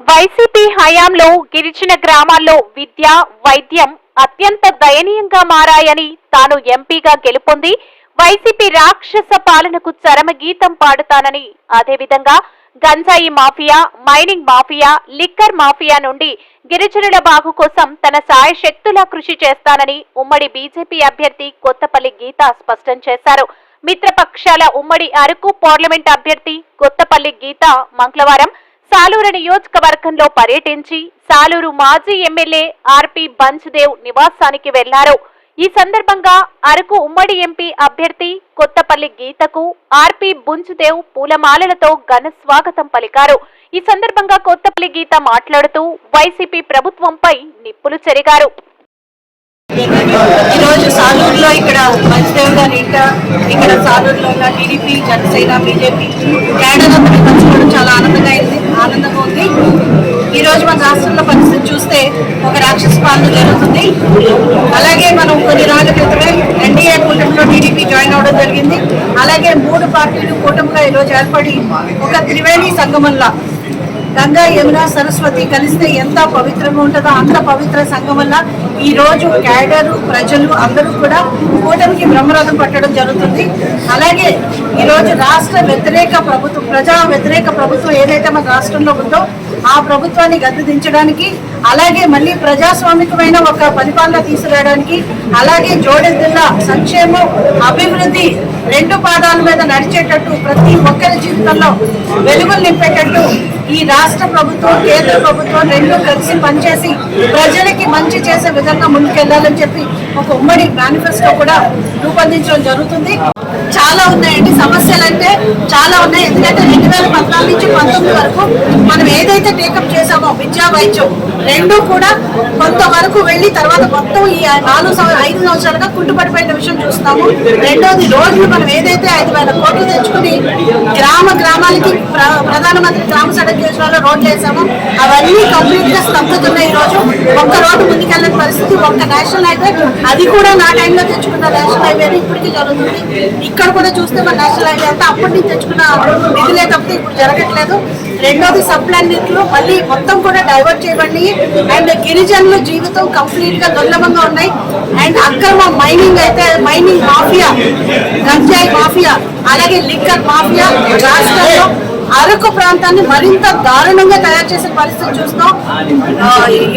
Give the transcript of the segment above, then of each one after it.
YCP హయాంలో గిరిజన గ్రామాల్లో విద్య వైద్యం అత్యంత దయనీయంగా మారాయని తాను ఎంపీగా గెలుపొంది వైసీపీ రాక్షస పాలనకు చరమ గీతం పాడుతానని. అదేవిధంగా గంజాయి mafia mining mafia liquor mafia నుండి గిరిజనుల బాగు కోసం తన సాయశక్తులా కృషి చేస్తానని ఉమ్మడి బీజేపీ అభ్యర్థి కొత్తపల్లి గీత స్పష్టం చేశారు. మిత్రపక్షాల ఉమ్మడి అరకు పార్లమెంట్ అభ్యర్థి కొత్తపల్లి గీత మంగళవారం సాలూరు నియోజకవర్గంలో పర్యటించి సాలూరు మాజీ ఎమ్మెల్యే ఆర్పి బంచ్దేవ్ నివాసానికి వెళ్ళారు. ఈ సందర్భంగా అరకు ఉమ్మడి ఎంపీ అభ్యర్థి కొత్తపల్లి గీతకు ఆర్పి బుంజ్దేవ్ పూలమాలలతో ఘన స్వాగతం పలికారు. ఈ సందర్భంగా కొత్తపల్లి గీత మాట్లాడుతూ వైసీపీ ప్రభుత్వంపై నిప్పులు చెరిగారు. ఈరోజు సాలూరులో ఇక్కడ మంచిదేవ్ గారి ఇంట ఇక్కడ సాలూరులో ఉన్న టీడీపీ జనసేన బీజేపీ క్యాడర్ అందరూ పంచుకోవడం చాలా ఆనందంగా అయింది ఆనందంగా ఉంది ఈ రోజు మన రాష్ట్రంలో పరిస్థితి చూస్తే ఒక రాక్షస పాలన జరుగుతుంది. అలాగే మనం కొన్ని రోజుల క్రితమే ఎన్డీఏ కూటమిలో టీడీపీ జాయిన్ అవ్వడం జరిగింది. అలాగే మూడు పార్టీలు కూటమిగా ఈరోజు ఏర్పడి ఒక త్రివేణి సంగమంలా గంగా యమున సరస్వతి కలిస్తే ఎంత పవిత్రంగా ఉంటుందో అంత పవిత్ర సంఘం వల్ల ఈరోజు క్యాడర్ ప్రజలు అందరూ కూడా కూటమికి బ్రహ్మరథం పట్టడం జరుగుతుంది. అలాగే ఈరోజు రాష్ట్ర వ్యతిరేక ప్రభుత్వం ప్రజా వ్యతిరేక ప్రభుత్వం ఏదైతే మన రాష్ట్రంలో ఉందో ఆ ప్రభుత్వాన్ని గద్దెదించడానికి అలాగే మళ్ళీ ప్రజాస్వామికమైన ఒక పరిపాలన తీసుకురావడానికి అలాగే జోడెద్దుల సంక్షేమం అభివృద్ధి రెండు పాదాల మీద నడిచేటట్టు ప్రతి ఒక్కరి జీవితంలో వెలుగులు నింపేటట్టు ఈ రాష్ట్ర ప్రభుత్వం కేంద్ర ప్రభుత్వం రెండు కలిసి పనిచేసి ప్రజలకి మంచి చేసే విధంగా ముందుకెళ్ళాలని చెప్పి ఒక ఉమ్మడి మేనిఫెస్టో కూడా రూపొందించడం జరుగుతుంది. చాలా ఉన్నాయండి. సమస్యలు అంటే చాలా ఉన్నాయి. ఎందుకంటే రెండు వేల పద్నాలుగు నుంచి పంతొమ్మిది వరకు మనం ఏదైతే టేకప్ చేసామో విద్యా వైద్యం రెండు కూడా కొంతవరకు వెళ్ళి తర్వాత మొత్తం ఈ నాలుగు ఐదు సంవత్సరాలుగా కుంటుపడిపోయిన విషయం చూస్తాము రెండోది రోడ్లు మనం ఏదైతే ఐదు వేల కోట్లు తెచ్చుకుని గ్రామ గ్రామాలకి ప్ర- ప్రధానమంత్రి గ్రామ సడక్ యోజనలో రోడ్లు వేసాము అవన్నీ కంప్లీట్గా స్తంభుతున్నాయి ఈ రోజు ఒక్క రోడ్డు ముందుకెళ్ళని పరిస్థితి ఒక్క నేషనల్ హైవే అది కూడా నా టైంలో తెచ్చుకున్న నేషనల్ హైవే ఇప్పటికీ జరుగుతుంది. ఇక్కడ కూడా చూస్తే మన నేషనల్ హైవే అంతా అప్పటి నుంచి తెచ్చుకున్న నిధులే తప్పితే ఇప్పుడు జరగట్లేదు. రెండోది సప్లై నిధులు మళ్ళీ మొత్తం కూడా డైవర్ట్ చేయబడి అండ్ గిరిజనుల జీవితం కంప్లీట్గా దుర్లభంగా ఉన్నాయి. అండ్ అక్రమ మైనింగ్ అయితే మైనింగ్ మాఫియా గంజాయి మాఫియా అలాగే లిక్కర్ మాఫియా రాష్ట్రంలో అరకు ప్రాంతాన్ని మరింత దారుణంగా తయారు చేసే పరిస్థితి చూస్తాం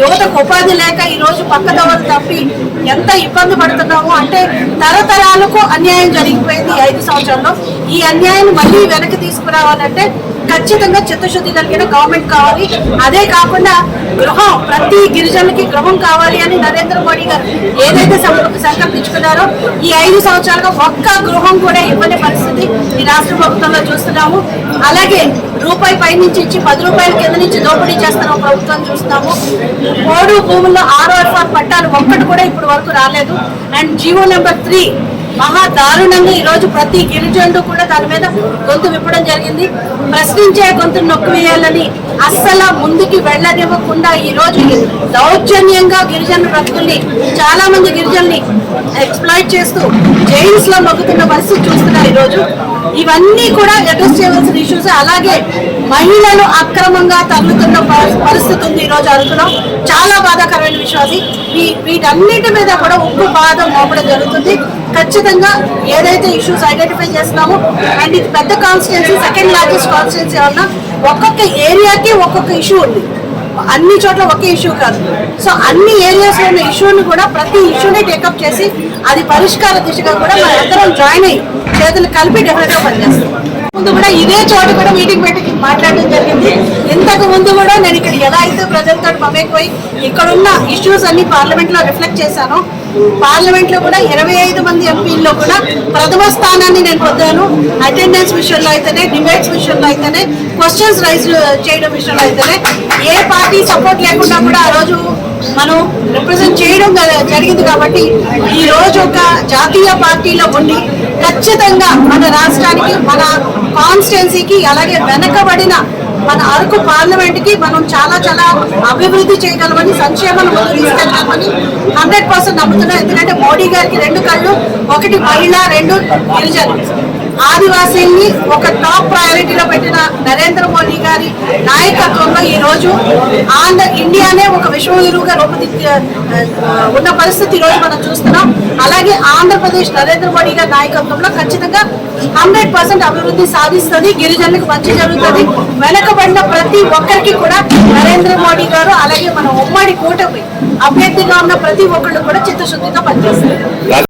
యువతకు ఉపాధి లేక ఈ రోజు పక్కదోవలు తప్పి ఎంత ఇబ్బంది పడుతున్నాము అంటే తరతరాలకు అన్యాయం జరిగిపోయింది ఐదు సంవత్సరాల్లో ఈ అన్యాయాన్ని మళ్ళీ వెనక్కి తీసుకురావాలంటే ఖచ్చితంగా చిత్తశుద్ధి కలిగిన గవర్నమెంట్ కావాలి. అదే కాకుండా గృహం ప్రతి గిరిజనులకి గృహం కావాలి అని నరేంద్ర మోడీ గారు ఏదైతే సంకల్పించుకున్నారో ఈ ఐదు సంవత్సరాలుగా ఒక్క గృహం కూడా ఇవ్వని పరిస్థితి ఈ రాష్ట్ర ప్రభుత్వంలో చూస్తున్నాము. అలాగే రూపాయి పై నుంచి ఇచ్చి పది రూపాయల కింద నుంచి దోపిడీ చేస్తున్న ప్రభుత్వం చూస్తున్నాము. మూడు భూముల్లో ఆరో ఎఫ్ఆర్ పట్టాలు ఒక్కటి కూడా ఇప్పటి వరకు రాలేదు. అండ్ జీవో నెంబర్ త్రీ మహా దారుణంగా ఈ రోజు ప్రతి గిరిజనుడు కూడా దాని మీద గొంతు విప్పడం జరిగింది. ప్రశ్నించే గొంతు నొక్కు వేయాలని అస్సలు ముందుకి వెళ్ళనివ్వకుండా ఈ రోజు దౌర్జన్యంగా గిరిజన బ్రతుకుల్ని చాలా మంది గిరిజనుల్ని ఎక్స్ప్లాయిట్ చేస్తూ జైన్స్లో నొక్కుతున్న పరిస్థితి చూస్తున్నారు ఈ రోజు. ఇవన్నీ కూడా అడ్రస్ చేయవలసిన ఇష్యూస్ అలాగే మహిళలు అక్రమంగా తగులుతున్న పరిస్థితి ఉంది ఈ రోజు అరకులో చాలా బాధాకరమైన విషయం అది. వీటన్నిటి మీద కూడా ఉప్పు బాధ లోపల జరుగుతుంది. ఖచ్చితంగా ఏదైతే ఇష్యూస్ ఐడెంటిఫై చేస్తున్నామో అండ్ ఇది పెద్ద కాన్స్టిట్యున్సీ సెకండ్ లార్జెస్ట్ కాన్స్టిట్యున్సీ అన్న ఒక్కొక్క ఏరియాకి ఒక్కొక్క ఇష్యూ ఉంది. అన్ని చోట్ల ఒకే ఇష్యూ కాదు. సో అన్ని ఏరియాస్ ఉన్న ఇష్యూని కూడా ప్రతి ఇష్యూని టేకప్ చేసి అది పరిష్కార దిశగా కూడా మనందరం జాయిన్ అయ్యి చేతులు కలిపి డెఫినెట్గా పనిచేస్తాం. ఇదే చోట కూడా మీటింగ్ పెట్టి మాట్లాడడం జరిగింది. ఇంతకు ముందు కూడా నేను ఇక్కడ ఎలా అయితే ప్రజలతో మమేకపోయి ఇక్కడున్న ఇష్యూస్ అన్ని పార్లమెంట్లో రిఫ్లెక్ట్ చేశాను. పార్లమెంట్లో కూడా ఇరవై ఐదు మంది ఎంపీల్లో కూడా ప్రథమ స్థానాన్ని నేను పొందాను. అటెండెన్స్ విషయంలో అయితేనే డిబేట్స్ విషయంలో అయితేనే క్వశ్చన్స్ రైజ్ uh, చేయడం విషయంలో అయితేనే ఏ పార్టీ సపోర్ట్ లేకుండా కూడా ఆ రోజు మనం రిప్రజెంట్ చేయడం జరిగింది కాబట్టి ఈ రోజు ఒక జాతీయ పార్టీలో ఉండి ఖచ్చితంగా మన రాష్ట్రానికి మన కాన్స్టిట్యున్సీకి అలాగే వెనకబడిన మన అరకు పార్లమెంట్కి మనం చాలా చాలా అభివృద్ధి చేయగలమని సంక్షేమాన్ని ముందు తీసుకెళ్ళగలమని హండ్రెడ్ పర్సెంట్ నమ్ముతున్నాం. ఎందుకంటే మోడీ గారికి రెండు కళ్ళు ఒకటి మహిళ రెండు గిరిజన ఆదివాసీల్ని ఒక టాప్ ప్రయారిటీలో పెట్టిన నరేంద్ర మోడీ గారి నాయకత్వంలో ఈ రోజు ఆంధ్ర ఇండియానే ఒక విశ్వగురువుగా రూపుదిద్ద ఉన్న పరిస్థితి ఈరోజు రోజు మనం చూస్తున్నాం. అలాగే ఆంధ్రప్రదేశ్ నరేంద్ర మోడీ గారి నాయకత్వంలో ఖచ్చితంగా హండ్రెడ్ పర్సెంట్ అభివృద్ధి సాధిస్తుంది గిరిజనులకు మంచి జరుగుతుంది. వెనకబడిన ప్రతి ఒక్కరికి కూడా నరేంద్ర మోడీ గారు అలాగే మన ఉమ్మడి కూటమి అభ్యర్థిగా ఉన్న ప్రతి ఒక్కళ్ళు కూడా చిత్తశుద్ధిగా పనిచేస్తారు.